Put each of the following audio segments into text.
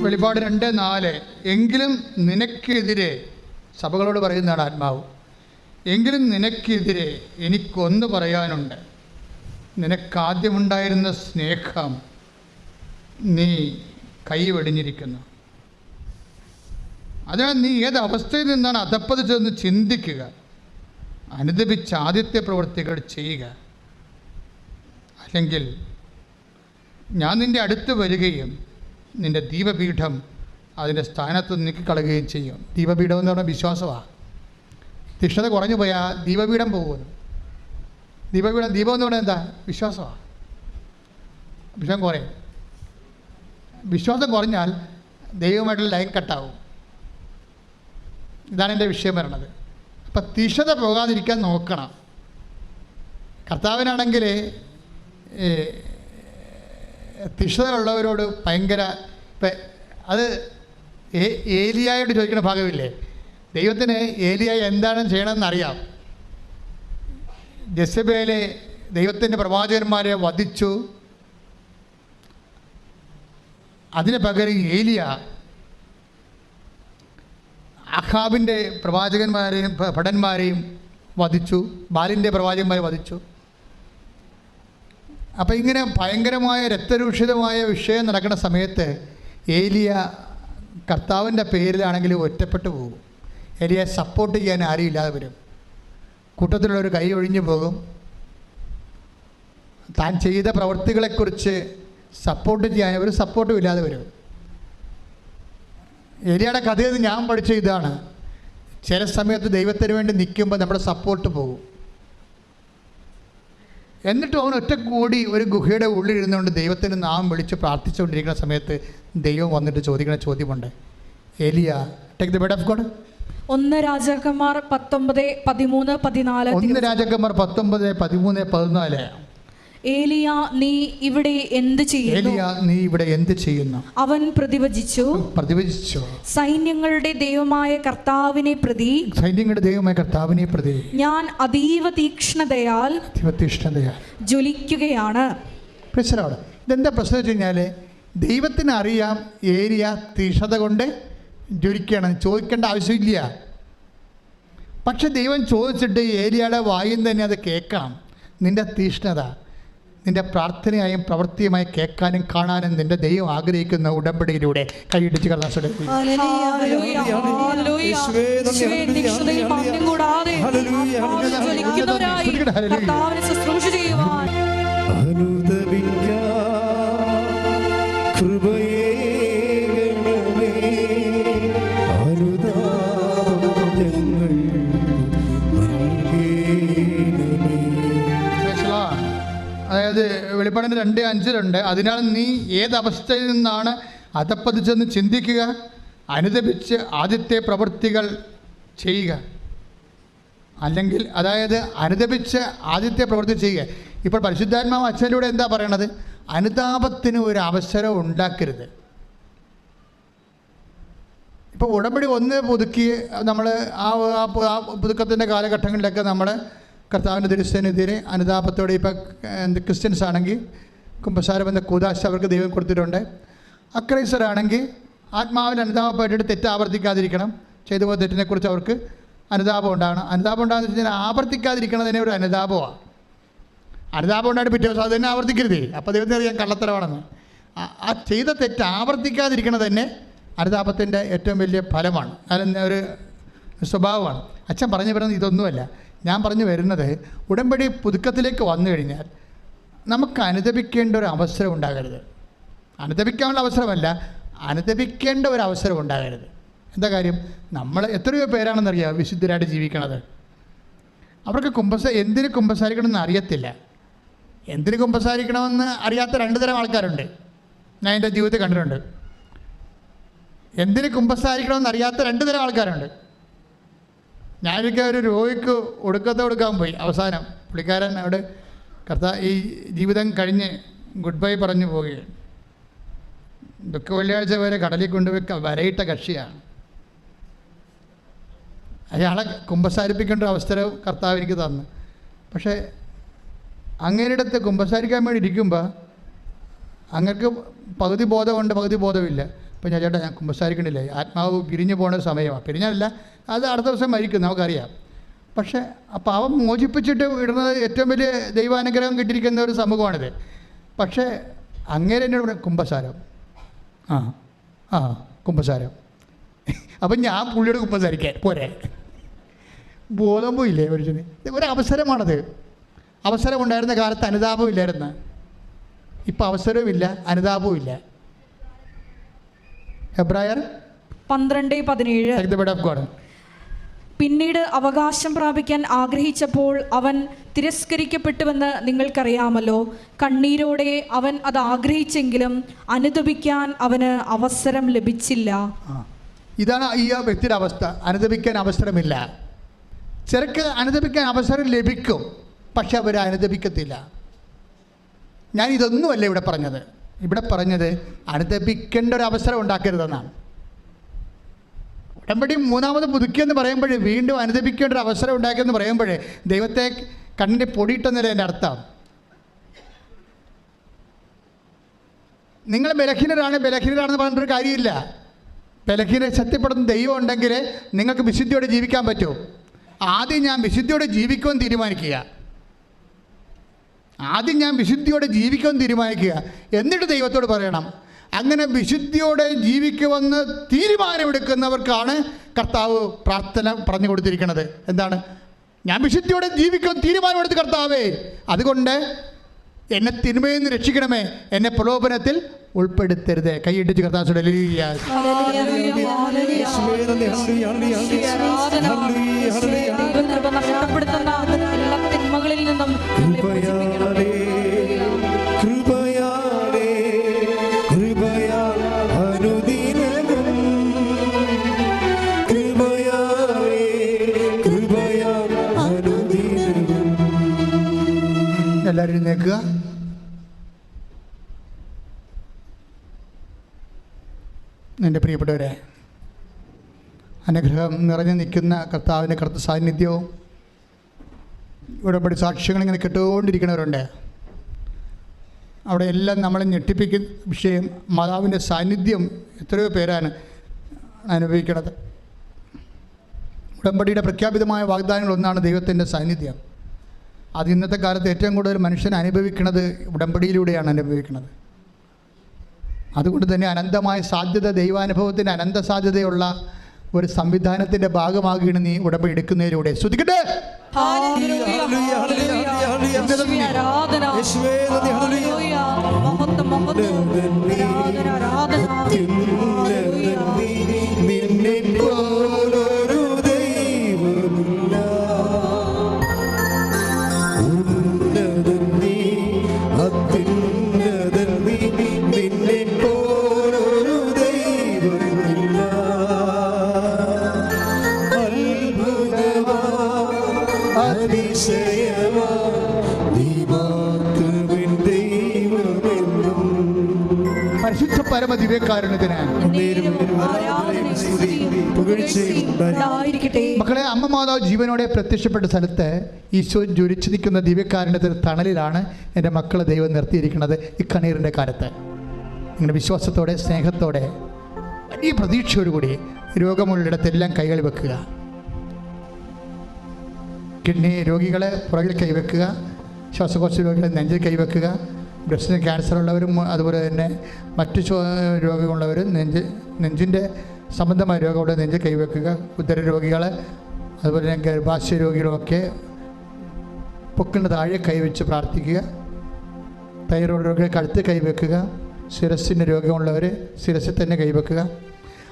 വെളിപാട് രണ്ട് നാല്. എങ്കിലും നിനക്കെതിരെ സഭകളോട് പറയുന്നതാണ് ആത്മാവ്. എങ്കിലും നിനക്കെതിരെ എനിക്കൊന്ന് പറയാനുണ്ട്. നിനക്കാദ്യമുണ്ടായിരുന്ന സ്നേഹം നീ കൈവെടിഞ്ഞിരിക്കുന്നു. അതിനാൽ നീ ഏത് അവസ്ഥയിൽ നിന്നാണ് അധപ്പതിച്ചതെന്ന് ചിന്തിക്കുക. അനുദപിച്ച് ആദ്യത്തെ പ്രവൃത്തികൾ ചെയ്യുക. അല്ലെങ്കിൽ ഞാൻ നിന്റെ അടുത്ത് വരികയും നിന്റെ ദീപപീഠം അതിന്റെ സ്ഥാനത്ത് നീക്കിക്കളയുകയും ചെയ്യും. ദീപപീഠം എന്ന് പറഞ്ഞാൽ വിശ്വാസമാണ് തിഷ്ണത കുറഞ്ഞു പോയാൽ ദീപപീഠം പോകുന്നു. ദീപപീഠം ദീപം എന്ന് പറഞ്ഞാൽ എന്താ? വിശ്വാസമാണ് വിശ്വാസം കുറയും. വിശ്വാസം കുറഞ്ഞാൽ ദൈവമായിട്ടുള്ള ലൈൻ കട്ടാവും. ഇതാണ് എന്റെ വിഷയം പറയണത്. അപ്പം തിഷത പോകാതിരിക്കാൻ നോക്കണം. കർത്താവിനാണെങ്കിൽ തിഷ്ണതയുള്ളവരോട് ഭയങ്കര ഇപ്പം അത് ഏലിയായോട് ചോദിക്കുന്ന ഭാഗമില്ലേ? ദൈവത്തിന് ഏലിയായി എന്താണ് ചെയ്യണമെന്ന് അറിയാം ജസബേലെ ദൈവത്തിന്റെ പ്രവാചകന്മാരെ വധിച്ചു. അതിന് പകരം ഏലിയ അഖാബിന്റെ പ്രവാചകന്മാരെയും ഭടന്മാരെയും വധിച്ചു. ബാലിന്റെ പ്രവാചകന്മാരെ വധിച്ചു. അപ്പോൾ ഇങ്ങനെ ഭയങ്കരമായ രക്തരൂഷിതമായ വിഷയം നടക്കുന്ന സമയത്ത് ഏലിയ കർത്താവിന്റെ പേരിലാണെങ്കിൽ ഒറ്റപ്പെട്ടു പോകും. ഏലിയെ സപ്പോർട്ട് ചെയ്യാൻ ആരും ഇല്ലാതെ വരും. കൂട്ടത്തിലുള്ളൊരു കൈ ഒഴിഞ്ഞു പോകും. താൻ ചെയ്ത പ്രവൃത്തികളെക്കുറിച്ച് സപ്പോർട്ട് ചെയ്യാൻ ഒരു സപ്പോർട്ടും ഇല്ലാതെ വരും. ഏലിയയുടെ കഥയിൽ ഞാൻ പഠിച്ച ഇതാണ്. ചില സമയത്ത് ദൈവത്തിന് വേണ്ടി നിൽക്കുമ്പോൾ നമ്മുടെ സപ്പോർട്ട് പോകും. എന്നിട്ടും അവൻ ഒറ്റ കൂടി ഒരു ഗുഹയുടെ ഉള്ളിലിരുന്നുകൊണ്ട് ദൈവത്തിന് നാം വിളിച്ച് പ്രാർത്ഥിച്ചുകൊണ്ടിരിക്കുന്ന സമയത്ത് ദൈവം വന്നിട്ട് ചോദിക്കുന്ന ചോദ്യമുണ്ട്. Eliya take the bed of God ഒന്ന് രാജാക്കന്മാർ പത്തൊമ്പത് പതിമൂന്ന് പതിനാല് ഒന്ന് രാജാക്കന്മാർ പത്തൊമ്പത് പതിമൂന്ന് പതിനാല്. ഏലിയ നീ ഇവിടെ എന്ത് ചെയ്യുന്നു? ഏലിയ നീ ഇവിടെ എന്ത് ചെയ്യുന്നു? അവൻ പ്രതിവചിച്ചു. പ്രതിവചിച്ചു. സൈന്യങ്ങളുടെ ദൈവമായ കർത്താവിനെ പ്രതി. സൈന്യങ്ങളുടെ ദൈവമായ കർത്താവിനെ പ്രതി. ഞാൻ അതീവ തീക്ഷ്ണതയാൽ തീക്ഷ്ണതയാൽ. ജ്വലിക്കുകയാണ്. പ്രശ്നമാണ്. ഇതെന്താ പ്രശ്നം വെച്ച് കഴിഞ്ഞാൽ ദൈവത്തിന് അറിയാം ഏരിയ തീക്ഷണത കൊണ്ട് ജ്വലിക്കണം ചോദിക്കേണ്ട ആവശ്യമില്ല. പക്ഷെ ദൈവം ചോദിച്ചിട്ട് ഏരിയയുടെ വായും തന്നെ അത് കേൾക്കാം. നിന്റെ തീഷ്ണത നിന്റെ പ്രാർത്ഥനയായും പ്രവൃത്തിയുമായി കേൾക്കാനും കാണാനും നിന്റെ ദൈവം ആഗ്രഹിക്കുന്ന ഉടമ്പടിയിലൂടെ കൈയിടിച്ച് കളാൻ ശ്രമിക്കും വെളിപ്പാടിന്റെ രണ്ട് അഞ്ചിലുണ്ട്. അതിനാൽ നീ ഏത് അവസ്ഥയിൽ നിന്നാണ് അതപ്പതിച്ചെന്ന് ചിന്തിക്കുക. അനുദപിച്ച് ആദ്യത്തെ പ്രവൃത്തികൾ ചെയ്യുക. അല്ലെങ്കിൽ അതായത് അനുദപിച്ച് ആദ്യത്തെ പ്രവൃത്തി ചെയ്യുക. ഇപ്പോൾ പരിശുദ്ധാത്മാവ് അച്ഛനിലൂടെ എന്താ പറയണത്? അനുതാപത്തിന് ഒരു അവസരം ഉണ്ടാക്കരുത്. ഇപ്പോൾ ഉടമ്പടി ഒന്ന് പുതുക്കി നമ്മൾ ആ പുതുക്കത്തിന്റെ കാലഘട്ടങ്ങളിലൊക്കെ നമ്മൾ കർത്താവിന്റെ തിരുസ്ഥനെതിരെ അനുതാപത്തോടെ ഇപ്പോൾ എന്ത് ക്രിസ്ത്യൻസ് ആണെങ്കിൽ കുമ്പസാരം എന്ന കൂതാശ അവർക്ക് ദൈവം കൊടുത്തിട്ടുണ്ട്. അക്രൈസറാണെങ്കിൽ ആത്മാവിൽ അനുതാപപ്പെട്ടിട്ട് തെറ്റ് ആവർത്തിക്കാതിരിക്കണം ചെയ്തു പോയ തെറ്റിനെക്കുറിച്ച് അവർക്ക് അനുതാപം ഉണ്ടാകണം. അനുതാപം ഉണ്ടാകുന്ന വെച്ച് കഴിഞ്ഞാൽ ആവർത്തിക്കാതിരിക്കണതിനെ ഒരു അനുതാപമാണ്. അനുതാപം ഉണ്ടായിട്ട് പിറ്റേ ദിവസം അത് തന്നെ ആവർത്തിക്കരുതേ. അപ്പോൾ ദൈവത്തിന് അറിയാൻ കള്ളത്തരമാണെന്ന്. ആ- ചെയ്ത തെറ്റ് ആവർത്തിക്കാതിരിക്കണത് തന്നെ അനുതാപത്തിന്റെ ഏറ്റവും വലിയ ഫലമാണ്. അതിന് ഒരു സ്വഭാവമാണ്. അച്ഛൻ പറഞ്ഞു വരുന്നത് ഇതൊന്നുമല്ല. ഞാൻ പറഞ്ഞു വരുന്നത് ഉടമ്പടി പുതുക്കത്തിലേക്ക് വന്നു കഴിഞ്ഞാൽ നമുക്ക് അനുദപിക്കേണ്ട ഒരു അവസരം ഉണ്ടാകരുത്. അനുദപിക്കാനുള്ള അവസരമല്ല അനുദപിക്കേണ്ട ഒരു അവസരം ഉണ്ടാകരുത്. എന്താ കാര്യം? നമ്മൾ എത്രയോ പേരാണെന്നറിയാം വിശുദ്ധരായിട്ട് ജീവിക്കണത്? അവർക്ക് കുമ്പസ എന്തിന് കുമ്പസാരിക്കണമെന്ന് അറിയത്തില്ല. എന്തിന് കുമ്പസാരിക്കണമെന്ന് അറിയാത്ത രണ്ട് തരം ആൾക്കാരുണ്ട്. ഞാൻ എന്റെ ജീവിതത്തിൽ കണ്ടിട്ടുണ്ട്. എന്തിന് കുമ്പസാരിക്കണമെന്ന് അറിയാത്ത രണ്ട് തരം ആൾക്കാരുണ്ട്. ഞാനൊക്കെ ഒരു രോഗിക്ക് ഒടുക്കത്തെ കൊടുക്കാൻ പോയി. അവസാനം പുള്ളിക്കാരൻ അവിടെ കർത്ത ഈ ജീവിതം കഴിഞ്ഞ് ഗുഡ് ബൈ പറഞ്ഞു പോവുകയാണ്. ദുഃഖ വെള്ളിയാഴ്ച വരെ കടലിൽ കൊണ്ടുപോയി വരയിട്ട കക്ഷിയാണ് അയാളെ കുമ്പസാരിപ്പിക്കേണ്ട ഒരു അവസരം കർത്താവ് എനിക്ക് തന്നു. പക്ഷേ അങ്ങേരിടത്ത് കുമ്പസാരിക്കാൻ വേണ്ടി ഇരിക്കുമ്പോൾ അങ്ങക്ക് പകുതി ബോധമുണ്ട് പകുതി ബോധമില്ല. ഇപ്പം ഞാൻ ചേട്ടാ ഞാൻ കുമ്പസാരിക്കണില്ലേ? ആത്മാവ് പിരിഞ്ഞു പോകുന്ന സമയമാണ് പിരിഞ്ഞല്ല അത് അടുത്ത ദിവസം മരിക്കും നമുക്കറിയാം. പക്ഷേ ആ പാവം മോചിപ്പിച്ചിട്ട് ഇടുന്നത് ഏറ്റവും വലിയ ദൈവാനുഗ്രഹം കിട്ടിയിരിക്കുന്ന ഒരു സമൂഹമാണിത്. പക്ഷേ അങ്ങനെ എന്നോട് കുമ്പസാരം. ആ ആ കുമ്പസാരം. അപ്പം ഞാൻ പുള്ളിയോട് കുമ്പസാരിക്കാൻ പോരെ. ബോധം പോയില്ലേ മനുഷ്യന്? ഒരു അവസരമാണത് അവസരം ഉണ്ടായിരുന്ന കാലത്ത് അനുതാപമില്ലായിരുന്നു. ഇപ്പം അവസരവുമില്ല അനുതാപവും ഇല്ല ഹെബ്രായർ പന്ത്രണ്ട് പതിനേഴ്. പിന്നീട് അവകാശം പ്രാപിക്കാൻ ആഗ്രഹിച്ചപ്പോൾ അവൻ തിരസ്കരിക്കപ്പെട്ടുവെന്ന് നിങ്ങൾക്കറിയാമല്ലോ. കണ്ണീരോടെ അവൻ അത് ആഗ്രഹിച്ചെങ്കിലും അനുദപിക്കാൻ അവന് അവസരം ലഭിച്ചില്ല. ഇതാണ് ഈ വ്യക്തിയുടെ അവസ്ഥ. അനുദപിക്കാൻ അവസരമില്ല. ചെറുക്ക് അനുദപിക്കാൻ അവസരം ലഭിക്കും പക്ഷെ അവർ അനുദപിക്കത്തില്ല. ഞാൻ ഇതൊന്നുമല്ല ഇവിടെ പറഞ്ഞത്. ഇവിടെ പറഞ്ഞത് അനുദപിക്കേണ്ട ഒരു അവസരം ഉണ്ടാക്കരുതെന്നാണ്. ഉടമ്പടി മൂന്നാമത് പുതുക്കിയെന്ന് പറയുമ്പോഴേ വീണ്ടും അനുദപിക്കേണ്ട ഒരു അവസരം ഉണ്ടാക്കിയെന്ന് പറയുമ്പോഴേ ദൈവത്തെ കണ്ണിന്റെ പൊടിയിട്ടെന്നല്ലേ എന്റെ അർത്ഥം. നിങ്ങൾ ബലഹീനരാണ് ബലഹീനരാണെന്ന് പറഞ്ഞിട്ടൊരു കാര്യമില്ല. ബലഹീനരെ ശക്തിപ്പെടുന്ന ദൈവം ഉണ്ടെങ്കിൽ നിങ്ങൾക്ക് വിശുദ്ധിയോടെ ജീവിക്കാൻ പറ്റുമോ ആദ്യം ഞാൻ വിശുദ്ധിയോടെ ജീവിക്കുമെന്ന് തീരുമാനിക്കുക. ആദ്യം ഞാൻ വിശുദ്ധിയോടെ ജീവിക്കുമെന്ന് തീരുമാനിക്കുക എന്നിട്ട് ദൈവത്തോട് പറയണം അങ്ങനെ വിശുദ്ധിയോടെ ജീവിക്കുമെന്ന് തീരുമാനമെടുക്കുന്നവർക്കാണ് കർത്താവ് പ്രാർത്ഥന പറഞ്ഞു കൊടുത്തിരിക്കുന്നത് എന്താണ് ഞാൻ വിശുദ്ധിയോടെ ജീവിക്കുമെന്ന് തീരുമാനമെടുത്ത് കർത്താവേ അതുകൊണ്ട് എന്നെ തിന്മയിൽ നിന്ന് രക്ഷിക്കണമേ എന്നെ പ്രലോഭനത്തിൽ ഉൾപ്പെടുത്തരുത് കൈയിട്ടിച്ച് കർത്താവ് യേശുവേ എല്ലാവരും എന്റെ പ്രിയപ്പെട്ടവരെ അനുഗ്രഹം നിറഞ്ഞു നിൽക്കുന്ന കർത്താവിന്റെ കർത്ത സാന്നിധ്യവും ഉടമ്പടി സാക്ഷ്യങ്ങൾ ഇങ്ങനെ കിട്ടുകൊണ്ടിരിക്കുന്നവരുണ്ട്. അവിടെ എല്ലാം നമ്മളെ ഞെട്ടിപ്പിക്കുന്ന വിഷയം മാതാവിന്റെ സാന്നിധ്യം എത്രയോ പേരാണ് അനുഭവിക്കുന്നത്. ഉടമ്പടിയുടെ പ്രഖ്യാപിതമായ വാഗ്ദാനങ്ങളൊന്നാണ് ദൈവത്തിന്റെ സാന്നിധ്യം. അത് ഇന്നത്തെ കാലത്ത് ഏറ്റവും കൂടുതൽ മനുഷ്യൻ അനുഭവിക്കുന്നത് ഉടമ്പടിയിലൂടെയാണ് അനുഭവിക്കുന്നത്. അതുകൊണ്ട് തന്നെ അനന്തമായ സാധ്യത ദൈവാനുഭവത്തിന് അനന്ത സാധ്യതയുള്ള ഒരു സംവിധാനത്തിന്റെ ഭാഗമാകുകയാണ് നീ ഉടമ്പടി എടുക്കുന്നതിലൂടെ. ശ്രദ്ധിക്കട്ടെ ഹല്ലേലൂയ, ഹല്ലേലൂയ, ദിവ്യകാരുണ്യത്തിന് മക്കളെ അമ്മ മാതാവ് ജീവനോടെ പ്രത്യക്ഷപ്പെട്ട സ്ഥലത്ത് ഈശോ ജ്വലിച്ചു നിൽക്കുന്ന ദിവ്യകാരുണ്യത്തിന് തണലിലാണ് എന്റെ മക്കളെ ദൈവം നിർത്തിയിരിക്കുന്നത് ഈ കണ്ണീരിന്റെ കാലത്ത്. നിങ്ങളുടെ വിശ്വാസത്തോടെ സ്നേഹത്തോടെ വലിയ പ്രതീക്ഷയോടുകൂടി രോഗമുള്ളിടത്തെല്ലാം കൈകൾ വെക്കുക. കിഡ്നി രോഗികളെ പുറകിൽ കൈവെക്കുക. ശ്വാസകോശ രോഗികളെ നെഞ്ചിൽ കൈവെക്കുക. ബ്രസ്റ്റിന് ക്യാൻസർ ഉള്ളവരും അതുപോലെ തന്നെ മറ്റു രോഗമുള്ളവരും നെഞ്ച് നെഞ്ചിന്റെ സംബന്ധമായ രോഗമുള്ള നെഞ്ച് കൈവെക്കുക. ഉദര രോഗികൾ അതുപോലെ തന്നെ ഗർഭാശയ രോഗികളൊക്കെ പൊക്കിന് താഴെ കൈവച്ച് പ്രാർത്ഥിക്കുക. തൈറോയ്ഡ് രോഗികൾ കഴുത്ത് കൈവെക്കുക. ശിരസ്സിന്റെ രോഗമുള്ളവർ ശിരസിൽ തന്നെ കൈവെക്കുക.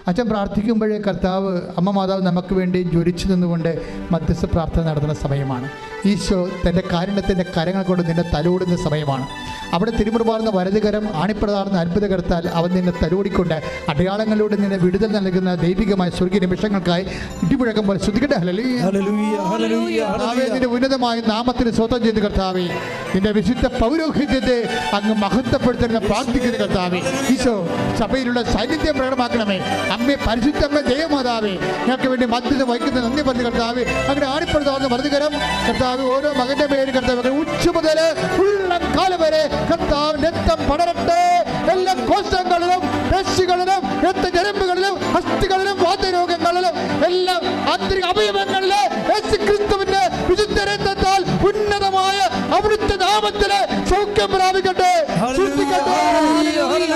അച്ഛൻ പ്രാർത്ഥിക്കുമ്പോഴേ കർത്താവ് അമ്മ മാതാവ് നമുക്ക് വേണ്ടി ജ്വലിച്ചു നിന്നുകൊണ്ട് മധ്യസ്ഥ പ്രാർത്ഥന നടത്തുന്ന സമയമാണ്. ഈശോ തന്റെ കാരുണ്യത്തിന്റെ കരങ്ങൾ കൊണ്ട് നിന്നെ തലോടുന്ന സമയമാണ്. അവിടെ തിരുമുറുപാർന്ന വലതുകരം ആണിപ്രതാർന്ന അത്ഭുതകരത്താൽ അവൻ നിന്നെ തലോടിക്കൊണ്ട് അടയാളങ്ങളിലൂടെ നിന്നെ വിടുതൽ നൽകുന്ന ദൈവികമായ സ്വർഗീയ നിമിഷങ്ങൾക്കായി ഇടിമുഴക്കം പോലെ ശ്രദ്ധിക്കട്ടെ ഹല്ലേലൂയ. ഹല്ലേലൂയ ഹല്ലേലൂയ കർത്താവേ, നിന്റെ ഉന്നതമായ നാമത്തിന് സ്വന്തം ചെയ്ത് കർത്താവേ. നിന്റെ വിശുദ്ധ പൗരോഹിത്യത്തെ അങ്ങ് മഹത്വപ്പെടുത്തുന്ന പ്രാർത്ഥിക്കുന്ന കർത്താവേ. ഈശോ സഭയിലുള്ള സാന്നിധ്യം പ്രകടമാക്കണമേ. അമ്മേ പരിശുദ്ധമ്മ ജയമാതാവേ ഞങ്ങൾക്ക് വേണ്ടി മധ്യത വഹിക്കുന്ന നന്ദി പറഞ്ഞു കർത്താവേ. അങ്ങനെ ആണിപ്പെടുത്താവുന്ന വർദ്ധകരം കർത്താവ് ഓരോ മകന്റെ പേര് കർത്താവ് ഉച്ച മുതൽ ഉള്ള കാലം വരെ കർത്താവ് രക്തം പടരട്ടെ. എല്ലാ കോശങ്ങളിലും പേശികളിലും രക്തഞരമ്പുകളിലും അസ്ഥികളിലും വാതരോഗങ്ങളിലും എല്ലാം ആന്തരിക അവയവങ്ങളിലെ യേശു ക്രിസ്തുവിന്റെ വിശുദ്ധ രക്തത്താൽ ഉന്നതമായ അവിടുത്തെ നാമത്തിലെ സൗഖ്യം പ്രാപിക്കട്ടെ. സൃഷ്ടിക്കട്ടെ ഹല്ലേലൂയ.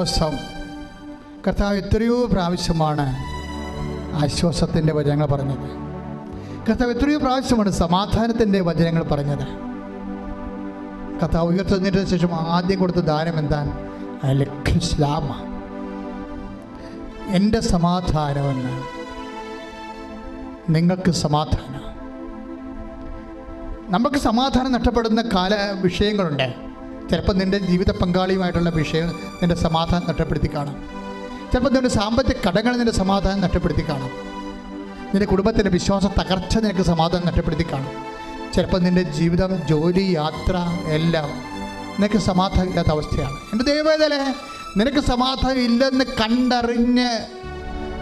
ആശ്വാസം. കർത്താവ് എത്രയോ പ്രാവശ്യമാണ് ആശ്വാസത്തിന്റെ വചനങ്ങൾ പറഞ്ഞത്. കർത്താവ് എത്രയോ പ്രാവശ്യമാണ് സമാധാനത്തിന്റെ വചനങ്ങൾ പറഞ്ഞത്. കർത്താവ് ഉയർത്തുന്നതിന് ശേഷം ആദ്യം കൊടുത്ത ദാനം എന്താണ്? അലക്ലാമ എന്റെ സമാധാനമെന്ന് നിങ്ങൾക്ക് സമാധാനം. നമുക്ക് സമാധാനം നഷ്ടപ്പെടുന്ന കാല വിഷയങ്ങളുണ്ട്. ചിലപ്പോൾ നിന്റെ ജീവിത പങ്കാളിയുമായിട്ടുള്ള വിഷയം നിന്റെ സമാധാനം നഷ്ടപ്പെടുത്തി കാണാം. ചിലപ്പോൾ നിന്റെ സാമ്പത്തിക കടങ്ങൾ നിന്റെ സമാധാനം നഷ്ടപ്പെടുത്തി കാണാം. നിന്റെ കുടുംബത്തിന്റെ വിശ്വാസ തകർച്ച നിനക്ക് സമാധാനം നഷ്ടപ്പെടുത്തി കാണും. ചിലപ്പോൾ നിന്റെ ജീവിതം ജോലി യാത്ര എല്ലാം നിനക്ക് സമാധാനം ഇല്ലാത്ത അവസ്ഥയാണ്. എന്റെ ദൈവേദലേ നിനക്ക് സമാധാനം ഇല്ലെന്ന് കണ്ടറിഞ്ഞ്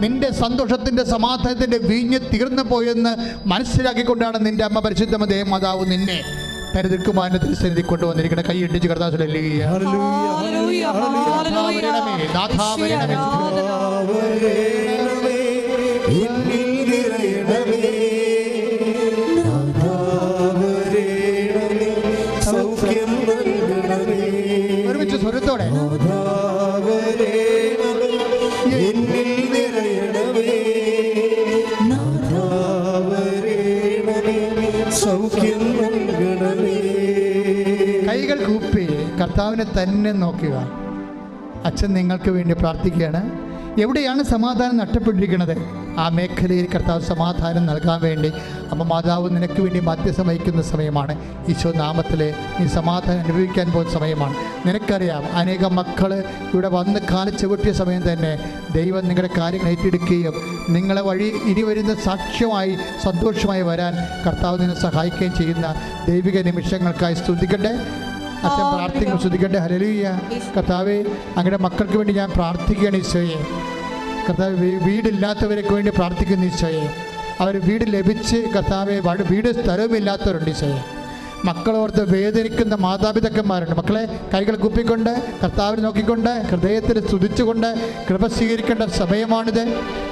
നിന്റെ സന്തോഷത്തിന്റെ സമാധാനത്തിന്റെ വീഞ്ഞ് തീർന്നു പോയെന്ന് മനസ്സിലാക്കിക്കൊണ്ടാണ് നിന്റെ അമ്മ പരിശുദ്ധമ ദേവമാതാവ് നിന്നെ തരുതിക്കുമാരന്റെ തിരുസന്നിധി കൊണ്ടുവന്നിരിക്കുന്ന കൈ ഇടിച്ച് ഒരുമിച്ച് ഹല്ലേലൂയ കർത്താവിനെ തന്നെ നോക്കുക. അച്ഛൻ നിങ്ങൾക്ക് വേണ്ടി പ്രാർത്ഥിക്കുകയാണ്. എവിടെയാണ് സമാധാനം നഷ്ടപ്പെട്ടിരിക്കുന്നത്? ആ മേഖലയിൽ കർത്താവ് സമാധാനം നൽകാൻ വേണ്ടി. അമ്മ മാതാവ് നിനക്ക് വേണ്ടി മധ്യസ്ഥം വഹിക്കുന്ന സമയമാണ്. ഈശോ നാമത്തിൽ നീ സമാധാനം അനുഭവിക്കാൻ പോകുന്ന സമയമാണ്. നിനക്കറിയാം അനേകം മക്കൾ ഇവിടെ വന്ന് കാല ചവിട്ടിയ സമയം തന്നെ ദൈവം നിങ്ങളുടെ കാര്യങ്ങൾ ഏറ്റെടുക്കുകയും നിങ്ങളെ വഴി ഇനി വരുന്ന സാക്ഷ്യമായി സന്തോഷമായി വരാൻ കർത്താവ് നിന്നെ സഹായിക്കുകയും ചെയ്യുന്ന ദൈവിക നിമിഷങ്ങൾക്കായി സ്തുതിക്കട്ടെ. അച്ഛൻ പ്രാർത്ഥിക്കും ശ്രദ്ധിക്കട്ടെ. ഹലലിയ കർത്താവെ അങ്ങയുടെ മക്കൾക്ക് വേണ്ടി ഞാൻ പ്രാർത്ഥിക്കുകയാണ് ഈശോയെ. കർത്താവ് വീടില്ലാത്തവർക്ക് വേണ്ടി പ്രാർത്ഥിക്കുന്നു ഈശോയെ. അവർ വീട് ലഭിച്ച് കർത്താവെ വീട് വീട് സ്ഥലവുമില്ലാത്തവരുണ്ട് ഈശോയെ. മക്കളോർത്ത് വേദനിക്കുന്ന മാതാപിതാക്കന്മാരുണ്ട്. മക്കളെ കൈകൾ കുപ്പിക്കൊണ്ട് കർത്താവിനെ നോക്കിക്കൊണ്ട് ഹൃദയത്തിൽ സ്തുതിച്ചുകൊണ്ട് കൃപ സ്വീകരിക്കേണ്ട സമയമാണിത്.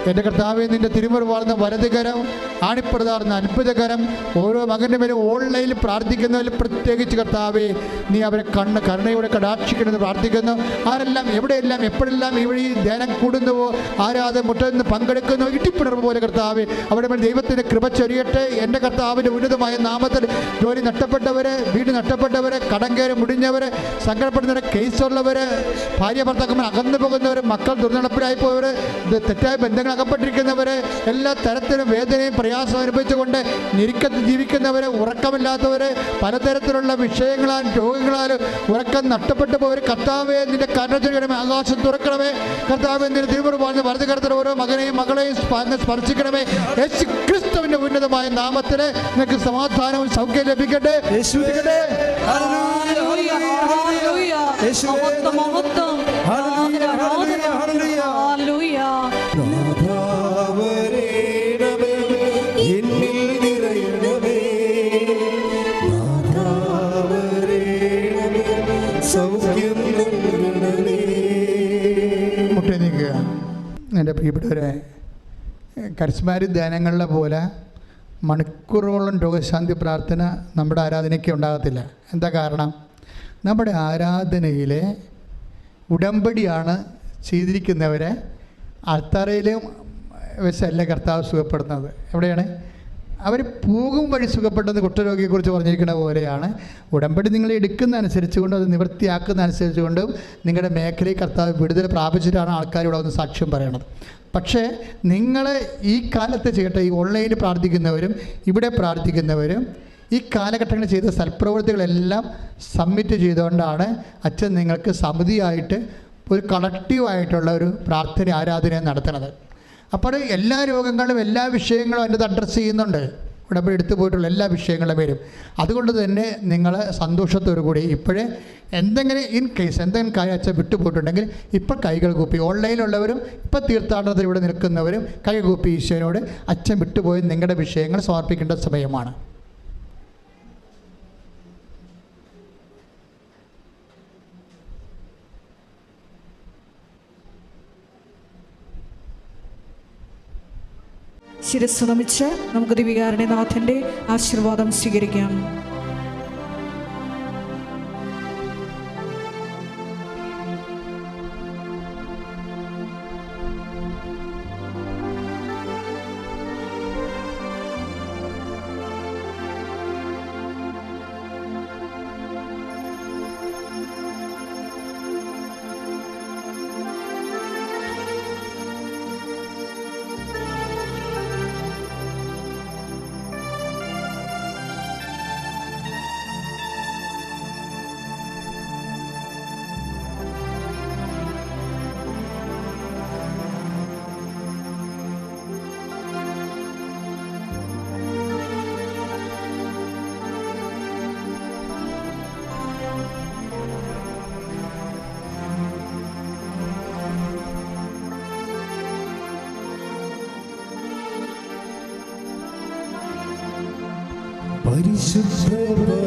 എന്റെ കർത്താവ് നിന്റെ തിരുമുറി വളർന്ന വലതുകരം ആണിപ്രതാർന്ന അത്ഭുതകരം ഓരോ മകന്റെ മേലും ഓൺലൈനിൽ പ്രാർത്ഥിക്കുന്നതിൽ പ്രത്യേകിച്ച് കർത്താവെ നീ അവരെ കണ്ണ് കരുണയോടെ കടാക്ഷിക്കണമെന്ന് പ്രാർത്ഥിക്കുന്നു. ആരെല്ലാം എവിടെയെല്ലാം എപ്പോഴെല്ലാം ഈ വഴി ധ്യാനം കൂടുന്നുവോ ആരാധന മുട്ടുന്ന പങ്കെടുക്കുന്നു ഇട്ടിപ്പിണർവ് പോലെ കർത്താവെ അവിടെ ദൈവത്തിന്റെ കൃപ ചൊരിയട്ടെ. എന്റെ കർത്താവിന്റെ ഉന്നതമായ നാമത്തിൽ ജോലി നഷ്ടപ്പെട്ടവരെ വീട് നഷ്ടപ്പെട്ടവരെ കടം കയറി മുടിഞ്ഞവരെ സങ്കടപ്പെടുന്നവരെ കേസുള്ളവർ ഭാര്യ ഭർത്താക്കന്മാർ അകന്നു പോകുന്നവർ മക്കൾ ദുർനടപ്പിലായി പോയവർ തെറ്റായ ബന്ധങ്ങൾ അകപ്പെട്ടിരിക്കുന്നവർ എല്ലാ തരത്തിലും വേദനയും പ്രയാസം അനുഭവിച്ചുകൊണ്ട് ഞെരുക്കത്തിൽ ജീവിക്കുന്നവർ ഉറക്കമില്ലാത്തവർ പലതരത്തിലുള്ള വിഷയങ്ങളാൽ രോഗങ്ങളാലും ഉറക്കം നഷ്ടപ്പെട്ടു പോയവർ കർത്താവെ നിന്റെ കരുണച്ചൊരിക്കണമേ ആകാശം തുറക്കണമേ കർത്താവെ നിന്റെ തിരുമുറി പറഞ്ഞ് വലതു കടത്തുന്ന ഓരോ മകനെയും മകളെയും സ്പർശിക്കണമേ യേശു ക്രിസ്തുവിന്റെ ഉന്നതമായ നാമത്തിൽ നിനക്ക് സമാധാനവും സൗഖ്യം ലഭിക്കട്ടെ. യേശുവേ. ഹല്ലേലൂയ ഹല്ലേലൂയ യേശുവേ. മഹത്വം മഹത്വം. Hallelujah, hallelujah, hallelujah. എന്റെ പ്രിയപ്പെട്ടവരെ കരസ്മാരി ധ്യാനങ്ങളിലെ പോലെ മണിക്കൂറുകളോളം രോഗശാന്തി പ്രാർത്ഥന നമ്മുടെ ആരാധനയ്ക്ക് ഉണ്ടാകത്തില്ല. എന്താ കാരണം? നമ്മുടെ ആരാധനയിലെ ഉടമ്പടിയാണ് ചെയ്തിരിക്കുന്നവരെ അൾത്തറയിലും വെച്ചല്ല കർത്താവ് സുഖപ്പെടുന്നത് എവിടെയാണ്? അവർ പോകും വഴി സുഖപ്പെട്ടത് കുഷ്ഠരോഗിയെക്കുറിച്ച് പറഞ്ഞിരിക്കുന്ന പോലെയാണ്. ഉടമ്പടി നിങ്ങൾ എടുക്കുന്ന അനുസരിച്ചുകൊണ്ടും അത് നിവൃത്തിയാക്കുന്ന അനുസരിച്ചുകൊണ്ടും നിങ്ങളുടെ മേഖലയിൽ കർത്താവ് വിടുതൽ പ്രാപിച്ചിട്ടാണ് ആൾക്കാർ ഇവിടെ വന്ന് സാക്ഷ്യം പറയണത്. പക്ഷേ നിങ്ങൾ ഈ കാലത്ത് ചെയ്യട്ടെ ഈ ഓൺലൈനിൽ പ്രാർത്ഥിക്കുന്നവരും ഇവിടെ പ്രാർത്ഥിക്കുന്നവരും ഈ കാലഘട്ടങ്ങളിൽ ചെയ്ത സൽപ്രവൃത്തികളെല്ലാം സബ്മിറ്റ് ചെയ്തുകൊണ്ടാണ് അച്ഛൻ നിങ്ങൾക്ക് സമിതിയായിട്ട് ഒരു കളക്റ്റീവായിട്ടുള്ള ഒരു പ്രാർത്ഥന ആരാധന നടത്തുന്നത്. അപ്പോൾ എല്ലാ രോഗങ്ങളും എല്ലാ വിഷയങ്ങളും അതിന്റെ അഡ്രസ്സ് ചെയ്യുന്നുണ്ട്. ഉടമ്പടി എടുത്തു പോയിട്ടുള്ള എല്ലാ വിഷയങ്ങളുടെ പേരും. അതുകൊണ്ട് തന്നെ നിങ്ങൾ സന്തോഷത്തോടു കൂടി ഇപ്പോഴേ എന്തെങ്കിലും ഇൻ കേസ് എന്തെങ്കിലും കാഴ്ച വിട്ടുപോയിട്ടുണ്ടെങ്കിൽ ഇപ്പോൾ കൈകൾ കൂപ്പി. ഓൺലൈനിലുള്ളവരും ഇപ്പോൾ തീർത്ഥാടനത്തിൽ ഇവിടെ നിൽക്കുന്നവരും കൈ കൂപ്പി ഈശ്വരനോട് അച്ഛൻ വിട്ടുപോയി നിങ്ങളുടെ വിഷയങ്ങൾ സമർപ്പിക്കേണ്ട സമയമാണ്. ശിരസ് നമിച്ച് നമുക്ക് ദിവികാരണനാഥന്റെ ആശീർവാദം സ്വീകരിക്കാം. should never